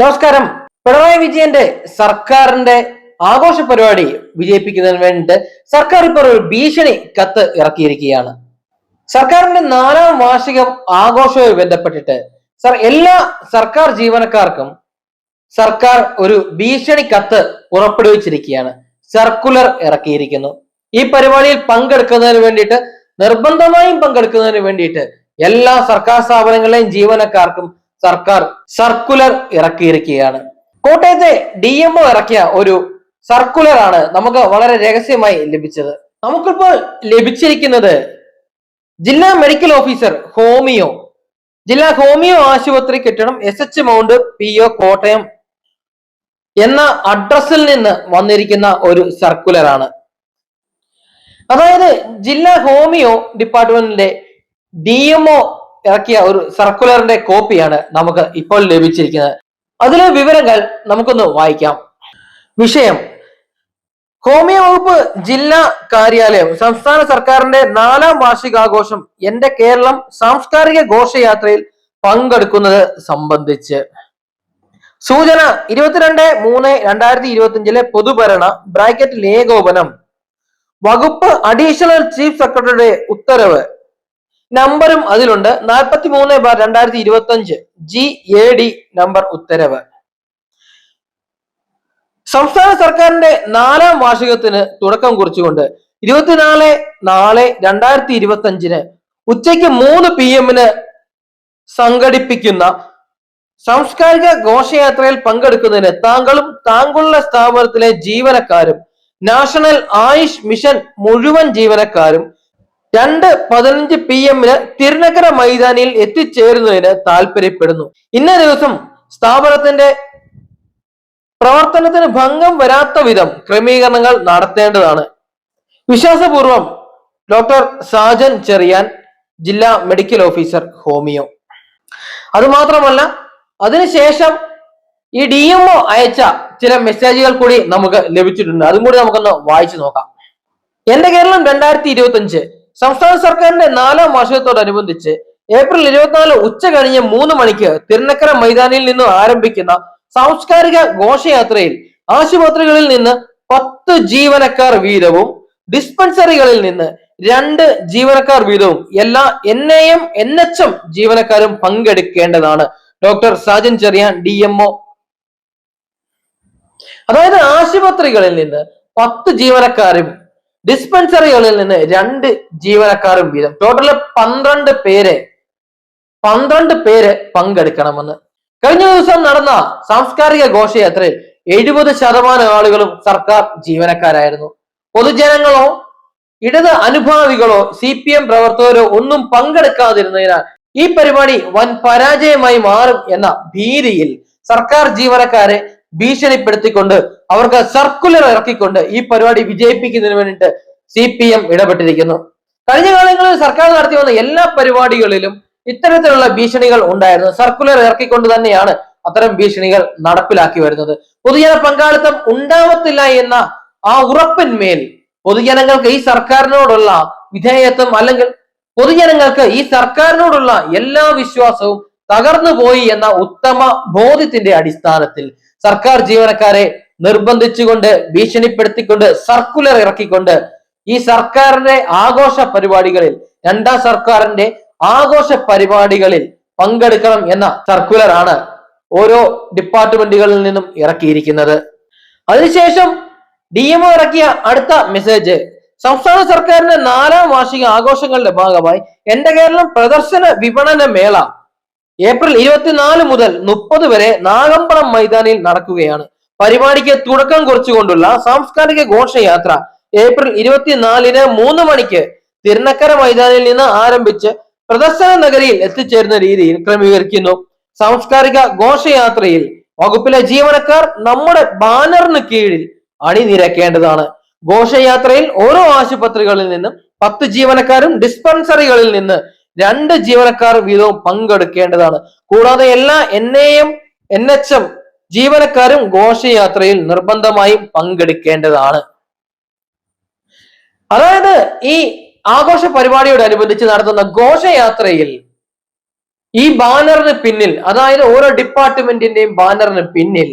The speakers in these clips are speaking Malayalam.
നമസ്കാരം. പിണറായി വിജയന്റെ സർക്കാരിന്റെ ആഘോഷ പരിപാടി വിജയിപ്പിക്കുന്നതിന് വേണ്ടിയിട്ട് സർക്കാർ ഇപ്പോൾ ഒരു ഭീഷണി കത്ത് ഇറക്കിയിരിക്കുകയാണ്. സർക്കാരിന്റെ നാലാം വാർഷികം ആഘോഷവുമായി ബന്ധപ്പെട്ടിട്ട് സർ എല്ലാ സർക്കാർ ജീവനക്കാർക്കും സർക്കാർ ഒരു ഭീഷണി കത്ത് പുറപ്പെടുവിച്ചിരിക്കുകയാണ്. സർക്കുലർ ഇറക്കിയിരിക്കുന്നു. ഈ പരിപാടിയിൽ പങ്കെടുക്കുന്നതിന് വേണ്ടിയിട്ട് നിർബന്ധമായും പങ്കെടുക്കുന്നതിന് വേണ്ടിയിട്ട് എല്ലാ സർക്കാർ സ്ഥാപനങ്ങളിലെയും ജീവനക്കാർക്കും സർക്കാർ സർക്കുലർ ഇറക്കിയിരിക്കുകയാണ്. കോട്ടയത്തെ ഡി എം ഒ ഇറക്കിയ ഒരു സർക്കുലർ ആണ് നമുക്ക് വളരെ രഹസ്യമായി ലഭിച്ചത്. നമുക്കിപ്പോൾ ലഭിച്ചിരിക്കുന്നത് ജില്ലാ മെഡിക്കൽ ഓഫീസർ ഹോമിയോ. ജില്ലാ ഹോമിയോ ആശുപത്രി കെട്ടിടം S H Mount P O Kottayam എന്ന അഡ്രസ്സിൽ നിന്ന് വന്നിരിക്കുന്ന ഒരു സർക്കുലർ ആണ്. അതായത് ജില്ലാ ഹോമിയോ ഡിപ്പാർട്ട്മെന്റിന്റെ ഡി എംഒ ഇറക്കിയ ഒരു സർക്കുലറിന്റെ കോപ്പിയാണ് നമുക്ക് ഇപ്പോൾ ലഭിച്ചിരിക്കുന്നത്. അതിലെ വിവരങ്ങൾ നമുക്കൊന്ന് വായിക്കാം. വിഷയം. ഹോമിയോ വകുപ്പ് ജില്ലാ കാര്യാലയം സംസ്ഥാന സർക്കാരിന്റെ നാലാം വാർഷികാഘോഷം എന്റെ കേരളം സാംസ്കാരിക ഘോഷയാത്രയിൽ പങ്കെടുക്കുന്നത് സംബന്ധിച്ച്. സൂചന ഇരുപത്തിരണ്ട് മൂന്ന് രണ്ടായിരത്തി ഇരുപത്തി അഞ്ചിലെ പൊതുഭരണ ബ്രാക്കറ്റിൽ ഏകോപനം. വകുപ്പ് അഡീഷണൽ ചീഫ് സെക്രട്ടറിയുടെ ഉത്തരവ്. നമ്പറും അതിലുണ്ട്. നാൽപ്പത്തി മൂന്ന് ബാർ രണ്ടായിരത്തി ഇരുപത്തി അഞ്ച് ജി എ ഡി നമ്പർ ഉത്തരവ്. സംസ്ഥാന സർക്കാരിന്റെ നാലാം വാർഷികത്തിന് തുടക്കം കുറിച്ചുകൊണ്ട് ഇരുപത്തിനാല് നാല് രണ്ടായിരത്തി ഇരുപത്തി അഞ്ചിന് ഉച്ചയ്ക്ക് മൂന്ന് പി എമ്മിന് സംഘടിപ്പിക്കുന്ന സാംസ്കാരിക ഘോഷയാത്രയിൽ പങ്കെടുക്കുന്നതിന് താങ്കളും താങ്കളുടെ സ്ഥാപനത്തിലെ ജീവനക്കാരും നാഷണൽ ആയുഷ് മിഷൻ മുഴുവൻ ജീവനക്കാരും രണ്ട് പതിനഞ്ച് പി എമ്മിന് തിരുനക്കര മൈതാനിയിൽ എത്തിച്ചേരുന്നതിന് താല്പര്യപ്പെടുന്നു. ഇന്ന ദിവസം സ്ഥാപനത്തിന്റെ പ്രവർത്തനത്തിന് ഭംഗം വരാത്ത വിധം ക്രമീകരണങ്ങൾ നടത്തേണ്ടതാണ്. വിശ്വാസപൂർവം ഡോക്ടർ സാജൻ ചെറിയാൻ ജില്ലാ മെഡിക്കൽ ഓഫീസർ ഹോമിയോ. അതുമാത്രമല്ല അതിനുശേഷം ഈ ഡി എംഒ അയച്ച ചില മെസ്സേജുകൾ കൂടി നമുക്ക് ലഭിച്ചിട്ടുണ്ട്. അതും കൂടി നമുക്കൊന്ന് വായിച്ചു നോക്കാം. എന്റെ കേരളം രണ്ടായിരത്തി ഇരുപത്തി സംസ്ഥാന സർക്കാരിന്റെ നാലാം വാർഷികത്തോടനുബന്ധിച്ച് ഏപ്രിൽ ഇരുപത്തിനാല് ഉച്ച കഴിഞ്ഞ് മൂന്ന് മണിക്ക് തിരുനക്കര മൈതാനിയിൽ നിന്ന് ആരംഭിക്കുന്ന സാംസ്കാരിക ഘോഷയാത്രയിൽ ആശുപത്രികളിൽ നിന്ന് പത്ത് ജീവനക്കാർ വീതവും ഡിസ്പെൻസറികളിൽ നിന്ന് രണ്ട് ജീവനക്കാർ വീതവും എല്ലാ N A M N H M ജീവനക്കാരും പങ്കെടുക്കേണ്ടതാണ്. Doctor Sajan Cherian D MO അതായത് ആശുപത്രികളിൽ നിന്ന് പത്ത് ജീവനക്കാരും ഡിസ്പെൻസറികളിൽ നിന്ന് രണ്ട് ജീവനക്കാരും വീതം. ടോട്ടൽ പന്ത്രണ്ട് പേരെ പന്ത്രണ്ട് പേര് പങ്കെടുക്കണമെന്ന്. കഴിഞ്ഞ ദിവസം നടന്ന സാംസ്കാരിക ഘോഷയാത്രയിൽ എഴുപത് ശതമാനം ആളുകളും സർക്കാർ ജീവനക്കാരായിരുന്നു. പൊതുജനങ്ങളോ ഇടത് അനുഭാവികളോ സി പി എം പ്രവർത്തകരോ ഒന്നും പങ്കെടുക്കാതിരുന്നതിനാൽ ഈ പരിപാടി വൻ പരാജയമായി മാറും എന്ന ഭീതിയിൽ സർക്കാർ ജീവനക്കാരെ ഭീഷണിപ്പെടുത്തിക്കൊണ്ട് അവർക്ക് സർക്കുലർ ഇറക്കിക്കൊണ്ട് ഈ പരിപാടി വിജയിപ്പിക്കുന്നതിന് വേണ്ടിയിട്ട് സി പി എം ഇടപെട്ടിരിക്കുന്നു. കഴിഞ്ഞ കാലങ്ങളിൽ സർക്കാർ നടത്തി വന്ന എല്ലാ പരിപാടികളിലും ഇത്തരത്തിലുള്ള ഭീഷണികൾ ഉണ്ടായിരുന്നു. സർക്കുലർ ഇറക്കിക്കൊണ്ട് തന്നെയാണ് അത്തരം ഭീഷണികൾ നടപ്പിലാക്കി വരുന്നത്. പൊതുജന പങ്കാളിത്തം ഉണ്ടാവത്തില്ല എന്ന ആ ഉറപ്പിന്മേൽ പൊതുജനങ്ങൾക്ക് ഈ സർക്കാരിനോടുള്ള വിധേയത്വം അല്ലെങ്കിൽ പൊതുജനങ്ങൾക്ക് ഈ സർക്കാരിനോടുള്ള എല്ലാ വിശ്വാസവും തകർന്നു പോയി എന്ന ഉത്തമ ബോധ്യത്തിന്റെ അടിസ്ഥാനത്തിൽ സർക്കാർ ജീവനക്കാരെ നിർബന്ധിച്ചുകൊണ്ട് ഭീഷണിപ്പെടുത്തിക്കൊണ്ട് സർക്കുലർ ഇറക്കിക്കൊണ്ട് ഈ സർക്കാരിന്റെ ആഘോഷ പരിപാടികളിൽ രണ്ടാം സർക്കാരിന്റെ ആഘോഷ പരിപാടികളിൽ പങ്കെടുക്കണം എന്ന സർക്കുലർ ആണ് ഓരോ ഡിപ്പാർട്ട്മെന്റുകളിൽ നിന്നും ഇറക്കിയിരിക്കുന്നത്. അതിനുശേഷം ഡി എം ഇറക്കിയ അടുത്ത മെസ്സേജ് സംസ്ഥാന സർക്കാരിന്റെ നാലാം വാർഷിക ആഘോഷങ്ങളുടെ ഭാഗമായി എന്റെ കേരളം പ്രദർശന വിപണന മേള ഏപ്രിൽ ഇരുപത്തിനാല് മുതൽ മുപ്പത് വരെ നാഗമ്പളം മൈതാനിയിൽ നടക്കുകയാണ്. പരിപാടിക്ക് തുടക്കം കുറിച്ചുകൊണ്ടുള്ള സാംസ്കാരിക ഘോഷയാത്ര ഏപ്രിൽ ഇരുപത്തിനാലിന് മൂന്ന് മണിക്ക് തിരുനക്കര മൈതാനിൽ നിന്ന് ആരംഭിച്ച് പ്രദർശന നഗരിയിൽ എത്തിച്ചേരുന്ന രീതിയിൽ ക്രമീകരിക്കുന്നു. സാംസ്കാരിക ഘോഷയാത്രയിൽ വകുപ്പിലെ ജീവനക്കാർ നമ്മുടെ ബാനറിന് കീഴിൽ അണിനിരക്കേണ്ടതാണ്. ഘോഷയാത്രയിൽ ഓരോ ആശുപത്രികളിൽ നിന്നും പത്ത് ജീവനക്കാരും ഡിസ്പെൻസറികളിൽ നിന്ന് രണ്ട് ജീവനക്കാർ വീതവും പങ്കെടുക്കേണ്ടതാണ്. കൂടാതെ എല്ലാ N A M N H M ജീവനക്കാരും ഘോഷയാത്രയിൽ നിർബന്ധമായും പങ്കെടുക്കേണ്ടതാണ്. അതായത് ഈ ആഘോഷ പരിപാടിയോട് അനുബന്ധിച്ച് നടത്തുന്ന ഘോഷയാത്രയിൽ ഈ ബാനറിന് പിന്നിൽ അതായത് ഓരോ ഡിപ്പാർട്ട്മെന്റിന്റെയും ബാനറിന് പിന്നിൽ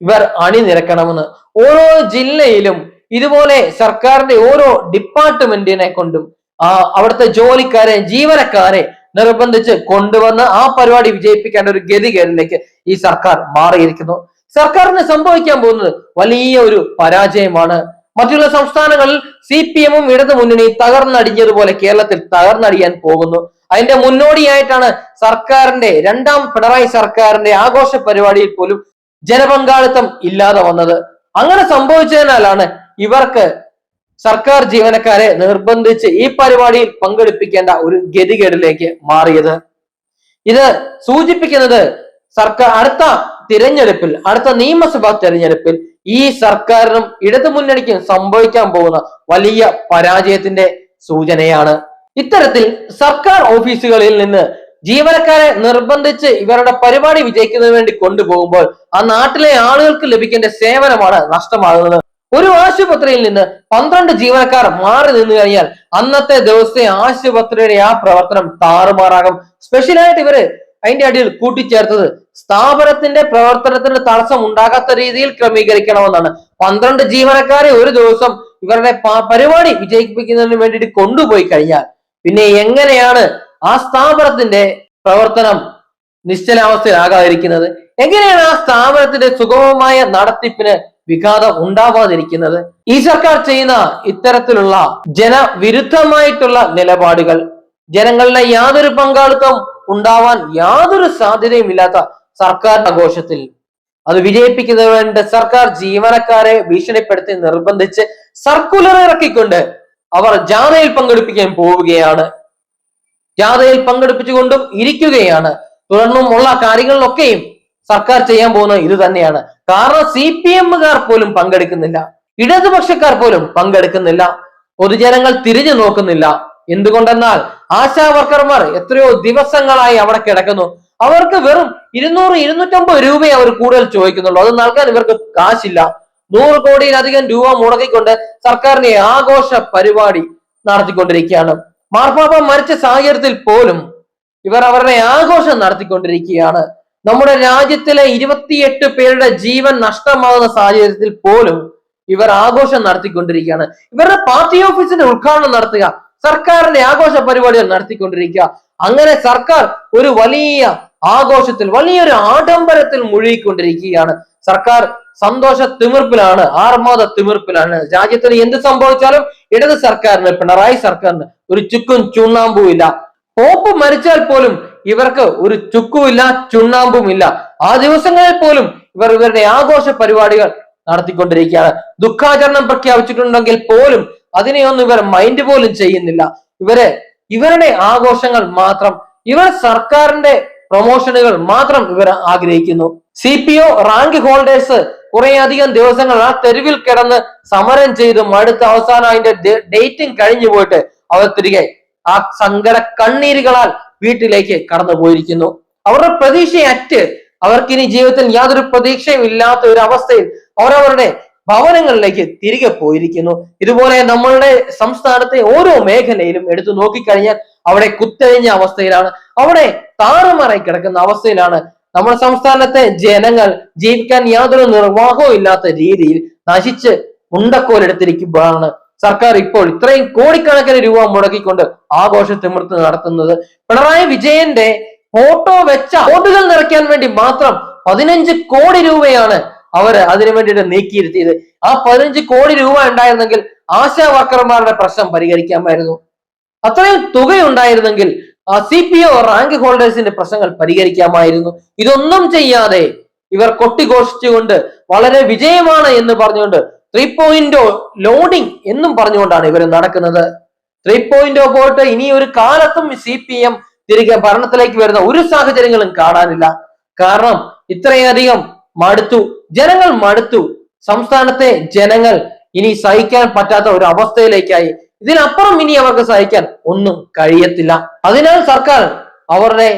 ഇവർ അണിനിരക്കണമെന്ന് ഓരോ ജില്ലയിലും ഇതുപോലെ സർക്കാരിന്റെ ഓരോ ഡിപ്പാർട്ട്മെന്റിനെ കൊണ്ടും അവിടുത്തെ ജോലിക്കാരെ ജീവനക്കാരെ നിർബന്ധിച്ച് കൊണ്ടുവന്ന് ആ പരിപാടി വിജയിപ്പിക്കേണ്ട ഒരു ഗതികേടിലേക്ക് ഈ സർക്കാർ മാറിയിരിക്കുന്നു. സർക്കാരിന് സംഭവിക്കാൻ പോകുന്നത് വലിയ ഒരു പരാജയമാണ്. മറ്റുള്ള സംസ്ഥാനങ്ങളിൽ സി പി എമ്മും ഇടതു മുന്നണി തകർന്നടിഞ്ഞതുപോലെ കേരളത്തിൽ തകർന്നടിയാൻ പോകുന്നു. അതിന്റെ മുന്നോടിയായിട്ടാണ് സർക്കാരിന്റെ രണ്ടാം പിണറായി സർക്കാരിന്റെ ആഘോഷ പരിപാടിയിൽ പോലും ജനപങ്കാളിത്തം ഇല്ലാതെ വന്നത്. അങ്ങനെ സംഭവിച്ചതിനാലാണ് ഇവർക്ക് സർക്കാർ ജീവനക്കാരെ നിർബന്ധിച്ച് ഈ പരിപാടിയിൽ പങ്കെടുപ്പിക്കേണ്ട ഒരു ഗതികേടിലേക്ക് മാറിയത്. ഇത് സൂചിപ്പിക്കുന്നത് സർക്കാർ അടുത്ത തിരഞ്ഞെടുപ്പിൽ അടുത്ത നിയമസഭാ തിരഞ്ഞെടുപ്പിൽ ഈ സർക്കാരിനും ഇടതുമുന്നണിക്കും സംഭവിക്കാൻ പോകുന്ന വലിയ പരാജയത്തിന്റെ സൂചനയാണ്. ഇത്തരത്തിൽ സർക്കാർ ഓഫീസുകളിൽ നിന്ന് ജീവനക്കാരെ നിർബന്ധിച്ച് ഇവരുടെ പരിപാടി വിജയിക്കുന്നതിന് വേണ്ടി കൊണ്ടുപോകുമ്പോൾ ആ നാട്ടിലെ ആളുകൾക്ക് ലഭിക്കേണ്ട സേവനമാണ് നഷ്ടമാകുന്നത്. ഒരു ആശുപത്രിയിൽ നിന്ന് പന്ത്രണ്ട് ജീവനക്കാർ മാറി നിന്നു കഴിഞ്ഞാൽ അന്നത്തെ ദിവസത്തെ ആശുപത്രിയുടെ ആ പ്രവർത്തനം താറുമാറാകും. സ്പെഷ്യലായിട്ട് ഇവർ അതിന്റെ അടിയിൽ കൂട്ടിച്ചേർത്തത് സ്ഥാപനത്തിന്റെ പ്രവർത്തനത്തിന് തടസ്സം ഉണ്ടാകാത്ത രീതിയിൽ ക്രമീകരിക്കണമെന്നാണ്. പന്ത്രണ്ട് ജീവനക്കാരെ ഒരു ദിവസം ഇവരുടെ പരിപാടി വിജയിപ്പിക്കുന്നതിന് വേണ്ടിയിട്ട് കൊണ്ടുപോയി കഴിഞ്ഞാൽ പിന്നെ എങ്ങനെയാണ് ആ സ്ഥാപനത്തിന്റെ പ്രവർത്തനം നിശ്ചലാവസ്ഥയിലാകാതിരിക്കുന്നത് എങ്ങനെയാണ് ആ സ്ഥാപനത്തിന്റെ സുഗമമായ നടത്തിപ്പിന് വിഘാതം ഉണ്ടാവാതിരിക്കുന്നത്. ഈ സർക്കാർ ചെയ്യുന്ന ഇത്തരത്തിലുള്ള ജനവിരുദ്ധമായിട്ടുള്ള നിലപാടുകൾ ജനങ്ങളുടെ യാതൊരു പങ്കാളിത്തം ഉണ്ടാവാൻ യാതൊരു സാധ്യതയും ഇല്ലാത്ത സർക്കാർ ആഘോഷത്തിൽ അത് വിജയിപ്പിക്കുന്നതിന് സർക്കാർ ജീവനക്കാരെ ഭീഷണിപ്പെടുത്തി നിർബന്ധിച്ച് സർക്കുലർ ഇറക്കിക്കൊണ്ട് അവർ ജാഥയിൽ പങ്കെടുപ്പിക്കാൻ പോവുകയാണ്. ജാഥയിൽ പങ്കെടുപ്പിച്ചുകൊണ്ടും ഇരിക്കുകയാണ്. തുടർന്നും ഉള്ള കാര്യങ്ങളിലൊക്കെയും സർക്കാർ ചെയ്യാൻ പോകുന്നത് ഇത് തന്നെയാണ്. കാരണം സി പി എമ്മുകാർ പോലും പങ്കെടുക്കുന്നില്ല. ഇടതുപക്ഷക്കാർ പോലും പങ്കെടുക്കുന്നില്ല. പൊതുജനങ്ങൾ തിരിഞ്ഞു നോക്കുന്നില്ല. എന്തുകൊണ്ടെന്നാൽ ആശാ വർക്കർമാർ എത്രയോ ദിവസങ്ങളായി അവിടെ കിടക്കുന്നു. അവർക്ക് വെറും ഇരുന്നൂറ് ഇരുന്നൂറ്റമ്പത് രൂപയെ അവർ കൂടുതൽ ചോദിക്കുന്നുള്ളൂ. അത് നൽകാൻ ഇവർക്ക് കാശില്ല. നൂറ് കോടിയിലധികം രൂപ മുടക്കിക്കൊണ്ട് സർക്കാരിനെ ആഘോഷ പരിപാടി നടത്തിക്കൊണ്ടിരിക്കുകയാണ്. മാർപ്പാപ്പ മരിച്ച സാഹചര്യത്തിൽ പോലും ഇവർ അവരുടെ ആഘോഷം നടത്തിക്കൊണ്ടിരിക്കുകയാണ്. നമ്മുടെ രാജ്യത്തിലെ ഇരുപത്തിയെട്ട് പേരുടെ ജീവൻ നഷ്ടമാകുന്ന സാഹചര്യത്തിൽ പോലും ഇവർ ആഘോഷം നടത്തിക്കൊണ്ടിരിക്കുകയാണ്. ഇവരുടെ പാർട്ടി ഓഫീസിന്റെ ഉദ്ഘാടനം നടത്തുക സർക്കാരിന്റെ ആഘോഷ പരിപാടികൾ നടത്തിക്കൊണ്ടിരിക്കുക. അങ്ങനെ സർക്കാർ ഒരു വലിയ ആഘോഷത്തിൽ വലിയൊരു ആഡംബരത്തിൽ മുഴുകിക്കൊണ്ടിരിക്കുകയാണ്. സർക്കാർ സന്തോഷ തിമിർപ്പിലാണ് ആർമാദ തിമിർപ്പിലാണ്. രാജ്യത്തിന് എന്ത് സംഭവിച്ചാലും ഇടത് സർക്കാരിന് പിണറായി സർക്കാരിന് ഒരു ചുക്കും ചുണ്ണാമ്പും ഇല്ല. പോപ്പ് മരിച്ചാൽ പോലും ഇവർക്ക് ഒരു ചുക്കുമില്ല ചുണ്ണാമ്പും ഇല്ല ആ ദിവസങ്ങളിൽ പോലും ഇവർ ഇവരുടെ ആഘോഷ പരിപാടികൾ നടത്തിക്കൊണ്ടിരിക്കുകയാണ്. ദുഃഖാചരണം പ്രഖ്യാപിച്ചിട്ടുണ്ടെങ്കിൽ പോലും അതിനെയൊന്നും ഇവർ മൈൻഡ് പോലും ചെയ്യുന്നില്ല. ഇവർ ഇവരുടെ ആഘോഷങ്ങൾ മാത്രം ഇവർ സർക്കാരിന്റെ പ്രൊമോഷനുകൾ മാത്രം ഇവർ ആഗ്രഹിക്കുന്നു. C P O rank holders കുറേയധികം ദിവസങ്ങൾ ആ തെരുവിൽ കിടന്ന് സമരം ചെയ്ത് അടുത്ത അവസാനം അതിന്റെ ഡേറ്റിംഗ് കഴിഞ്ഞു പോയിട്ട് അവർ തിരികെ ആ സങ്കട കണ്ണീരുകളാൽ വീട്ടിലേക്ക് കടന്നു പോയിരിക്കുന്നു അവരുടെ പ്രതീക്ഷയറ്റ് അവർക്കിനി ജീവിതത്തിൽ യാതൊരു പ്രതീക്ഷയും ഇല്ലാത്ത ഒരു അവസ്ഥയിൽ അവരവരുടെ ഭവനങ്ങളിലേക്ക് തിരികെ പോയിരിക്കുന്നു. ഇതുപോലെ നമ്മളുടെ സംസ്ഥാനത്തെ ഓരോ മേഖലയിലും എടുത്തു നോക്കിക്കഴിഞ്ഞാൽ അവിടെ കുത്തഴിഞ്ഞ അവസ്ഥയിലാണ്. അവിടെ താറുമാറായി കിടക്കുന്ന അവസ്ഥയിലാണ് നമ്മുടെ സംസ്ഥാനത്തെ ജനങ്ങൾ ജീവിക്കാൻ യാതൊരു നിർവാഹവും ഇല്ലാത്ത രീതിയിൽ നശിച്ച് ഉണ്ടക്കോലെടുത്തിരിക്കുമ്പോഴാണ് സർക്കാർ ഇപ്പോൾ ഇത്രയും കോടിക്കണക്കിന് രൂപ മുടക്കിക്കൊണ്ട് ആഘോഷ തിമിർത്ത് നടത്തുന്നത് പിണറായി വിജയന്റെ ഫോട്ടോ വെച്ച വോട്ടുകൾ നിറയ്ക്കാൻ വേണ്ടി മാത്രം പതിനഞ്ച് കോടി രൂപയാണ് അവർ അതിനു വേണ്ടിയിട്ട് നീക്കിയിരുത്തിയത്. ആ പതിനഞ്ച് കോടി രൂപ ഉണ്ടായിരുന്നെങ്കിൽ ആശാ വർക്കർമാരുടെ പ്രശ്നം പരിഹരിക്കാമായിരുന്നു. അത്രയും തുക ഉണ്ടായിരുന്നെങ്കിൽ സി പി ഒ റാങ്ക് ഹോൾഡേഴ്സിന്റെ പ്രശ്നങ്ങൾ പരിഹരിക്കാമായിരുന്നു. ഇതൊന്നും ചെയ്യാതെ ഇവർ കൊട്ടിഘോഷിച്ചുകൊണ്ട് വളരെ വിജയമാണ് എന്ന് പറഞ്ഞുകൊണ്ട് ത്രീ പോയിന്റ് ലോഡിംഗ് എന്നും പറഞ്ഞുകൊണ്ടാണ് ഇവർ നടക്കുന്നത്. ത്രീ പോയിന്റ് പോയിട്ട് ഇനി ഒരു കാലത്തും സി പി എം തിരികെ ഭരണത്തിലേക്ക് വരുന്ന ഒരു സാഹചര്യങ്ങളും കാണാനില്ല. കാരണം ഇത്രയധികം മടുത്തു. ജനങ്ങൾ മടുത്തു. സംസ്ഥാനത്തെ ജനങ്ങൾ ഇനി സഹിക്കാൻ പറ്റാത്ത ഒരു അവസ്ഥയിലേക്കായി. ഇതിനപ്പുറം ഇനി അവർക്ക് സഹിക്കാൻ ഒന്നും കഴിയത്തില്ല. അതിനാൽ സർക്കാർ അവരുടെ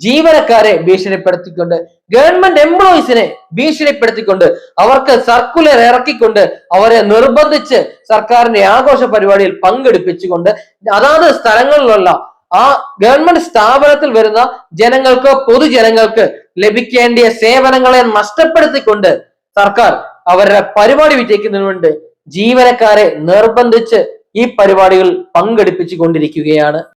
ജീവനക്കാരെ ഭീഷണിപ്പെടുത്തിക്കൊണ്ട് ഗവൺമെന്റ് എംപ്ലോയീസിനെ ഭീഷണിപ്പെടുത്തിക്കൊണ്ട് അവർക്ക് സർക്കുലർ ഇറക്കിക്കൊണ്ട് അവരെ നിർബന്ധിച്ച് സർക്കാരിന്റെ ആഘോഷ പരിപാടിയിൽ പങ്കെടുപ്പിച്ചുകൊണ്ട് അതാത് സ്ഥലങ്ങളിലുള്ള ആ ഗവൺമെന്റ് സ്ഥാപനത്തിൽ വരുന്ന ജനങ്ങൾക്ക് പൊതുജനങ്ങൾക്ക് ലഭിക്കേണ്ടിയ സേവനങ്ങളെ നഷ്ടപ്പെടുത്തിക്കൊണ്ട് സർക്കാർ അവരുടെ പരിപാടി വിജയിക്കുന്നതിന് വേണ്ടി ജീവനക്കാരെ നിർബന്ധിച്ച് ഈ പരിപാടികൾ പങ്കെടുപ്പിച്ചു കൊണ്ടിരിക്കുകയാണ്